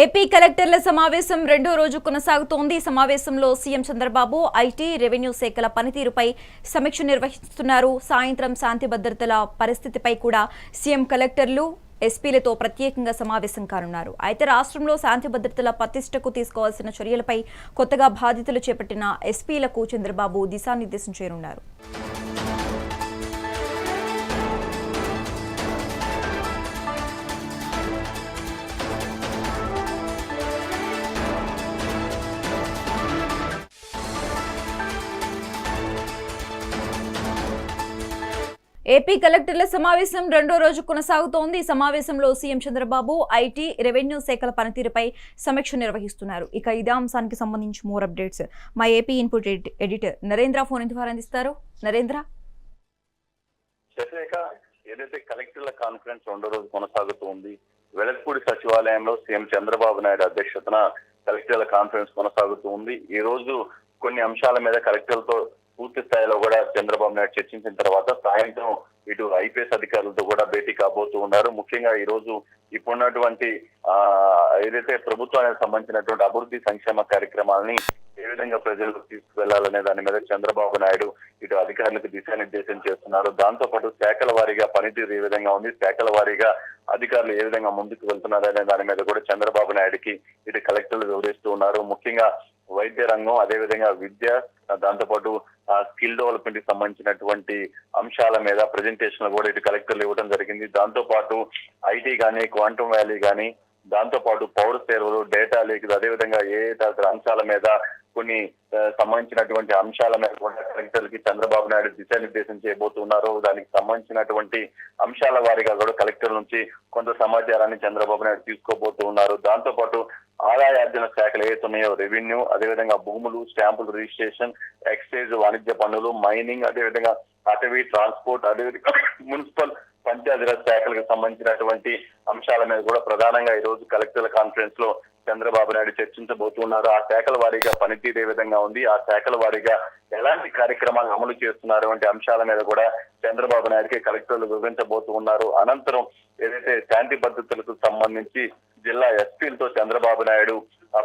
AP కలెక్టర్ల సమావేశం రెండో రోజు కొనసాగుతోంది. సమావేశంలో సీఎం చంద్రబాబు ఐటీ రెవెన్యూ శాఖల పనితీరుపై సమీక్ష నిర్వహిస్తున్నారు. సాయంత్రం శాంతి భద్రతల పరిస్థితిపై కూడా సీఎం కలెక్టర్లు ఎస్పీలతో ప్రత్యేకంగా సమావేశం కానున్నారు. అయితే రాష్ట్రంలో శాంతి భద్రతల ప్రతిష్టకు తీసుకోవాల్సిన చర్యలపై కొత్తగా బాధ్యతలు చేపట్టిన ఎస్పీలకు చంద్రబాబు దిశానిర్దేశం చేయనున్నారు. ఏపీ కలెక్టర్ల సమావేశం రెండో రోజు కొనసాగుతోంది. ఈ సమావేశంలో సీఎం చంద్రబాబు ఐటీ రెవెన్యూ శాఖల పనితీరుపై సమీక్ష నిర్వహిస్తున్నారు. ఇక ఇదే అంశానికి సంబంధించి మోర్ అప్డేట్స్. మా AP input editor Narendra phone ద్వారా అందిస్తారు నరేంద్ర? ఏదైతే కలెక్టర్ల కాన్ఫరెన్స్ రెండో రోజు కొనసాగుతూ ఉంది వెలగపూడి సచివాలయంలో సీఎం చంద్రబాబు నాయుడు అధ్యక్షతన కలెక్టర్ల కాన్ఫరెన్స్ కొనసాగుతూ ఉంది ఈ రోజు కొన్ని అంశాల మీద కలెక్టర్లతో పూర్తి స్థాయిలో కూడా చంద్రబాబు నాయుడు చర్చించిన తర్వాత సాయంత్రం ఇటు ఐపీఎస్ అధికారులతో కూడా భేటీ కాబోతూ ఉన్నారు. ముఖ్యంగా ఈ రోజు ఇప్పుడున్నటువంటి ఆ ఏదైతే ప్రభుత్వానికి సంబంధించినటువంటి అభివృద్ధి సంక్షేమ కార్యక్రమాలని ఏ విధంగా ప్రజలకు తీసుకువెళ్ళాలనే దాని మీద చంద్రబాబు నాయుడు ఇటు అధికారులకు దిశానిర్దేశం చేస్తున్నారు. దాంతో పాటు శాఖల వారీగా పనితీరు ఏ విధంగా ఉంది శాఖల వారీగా అధికారులు ఏ విధంగా ముందుకు వెళ్తున్నారు అనే దాని మీద కూడా చంద్రబాబు నాయుడుకి ఇటు కలెక్టర్లు వివరిస్తూ ఉన్నారు. ముఖ్యంగా వైద్య రంగం అదే విధంగా విద్య దాంతోపాటు స్కిల్ డెవలప్మెంట్కి సంబంధించినటువంటి అంశాల మీద ప్రజెంటేషన్ కూడా ఇటు కలెక్టర్లు ఇవ్వడం జరిగింది. దాంతో పాటు ఐటీ కానీ క్వాంటమ్ వ్యాలీ కానీ దాంతో పాటు పౌర సేవలు డేటా లీక్ అదేవిధంగా ఏ తదితర అంశాల మీద కొన్ని సంబంధించినటువంటి అంశాల మీద కూడా కలెక్టర్లకి చంద్రబాబు నాయుడు దిశానిర్దేశం చేయబోతున్నారు. దానికి సంబంధించినటువంటి అంశాల వారిగా కూడా కలెక్టర్ నుంచి కొంత సమాచారాన్ని చంద్రబాబు నాయుడు తీసుకోబోతున్నారు. దాంతో పాటు ఆదాయార్జన శాఖలు ఏవైతున్నాయో రెవెన్యూ అదేవిధంగా భూములు స్టాంపులు రిజిస్ట్రేషన్ ఎక్సైజ్ వాణిజ్య పన్నులు మైనింగ్ అదేవిధంగా అటవీ ట్రాన్స్పోర్ట్ అదేవిధంగా మున్సిపల్ పంచాయతీరాజ్ శాఖలకు సంబంధించినటువంటి అంశాల మీద కూడా ప్రధానంగా ఈ రోజు కలెక్టర్ల కాన్ఫరెన్స్లో చంద్రబాబు నాయుడు చర్చించబోతున్నారు. ఆ శాఖల వారీగా పనితీరు ఏ విధంగా ఉంది? ఆ శాఖల వారీగా ఎలాంటి కార్యక్రమాలు అమలు చేస్తున్నారు? వంటి అంశాల మీద కూడా చంద్రబాబు నాయుడుకి కలెక్టర్లు వివరించబోతూ ఉన్నారు అనంతరం ఏదైతే శాంతి భద్రతలకు సంబంధించి జిల్లా ఎస్పీలతో చంద్రబాబు నాయుడు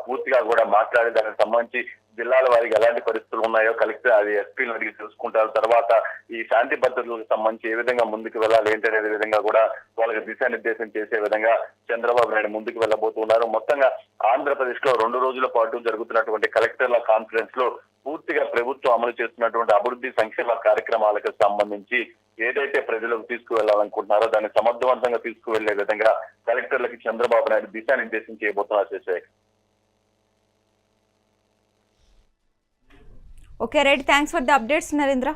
పూర్తిగా కూడా మాట్లాడి దానికి సంబంధించి జిల్లాల వారికి ఎలాంటి పరిస్థితులు ఉన్నాయో కలెక్టర్ అది ఎస్పీలు అడిగి తెలుసుకుంటారు. తర్వాత ఈ శాంతి భద్రతలకు సంబంధించి ఏ విధంగా ముందుకు వెళ్ళాలి ఏంటి అనే విధంగా కూడా వాళ్ళకి దిశానిర్దేశం చేసే విధంగా చంద్రబాబు నాయుడు ముందుకు వెళ్ళబోతున్నారు. మొత్తంగా ఆంధ్రప్రదేశ్లో రెండు రోజుల పాటు జరుగుతున్నటువంటి కలెక్టర్ల కాన్ఫరెన్స్లో పూర్తిగా ప్రభుత్వం అమలు చేస్తున్నటువంటి అభివృద్ధి సంక్షేమ కార్యక్రమాలకు సంబంధించి ఏదైతే ప్రజలకు తీసుకువెళ్ళాలనుకుంటున్నారో దాన్ని సమర్థవంతంగా తీసుకువెళ్ళే విధంగా కలెక్టర్లకి చంద్రబాబు నాయుడు దిశానిర్దేశం చేయబోతున్నారు Sasirekha okay right. Thanks for the updates Narendra.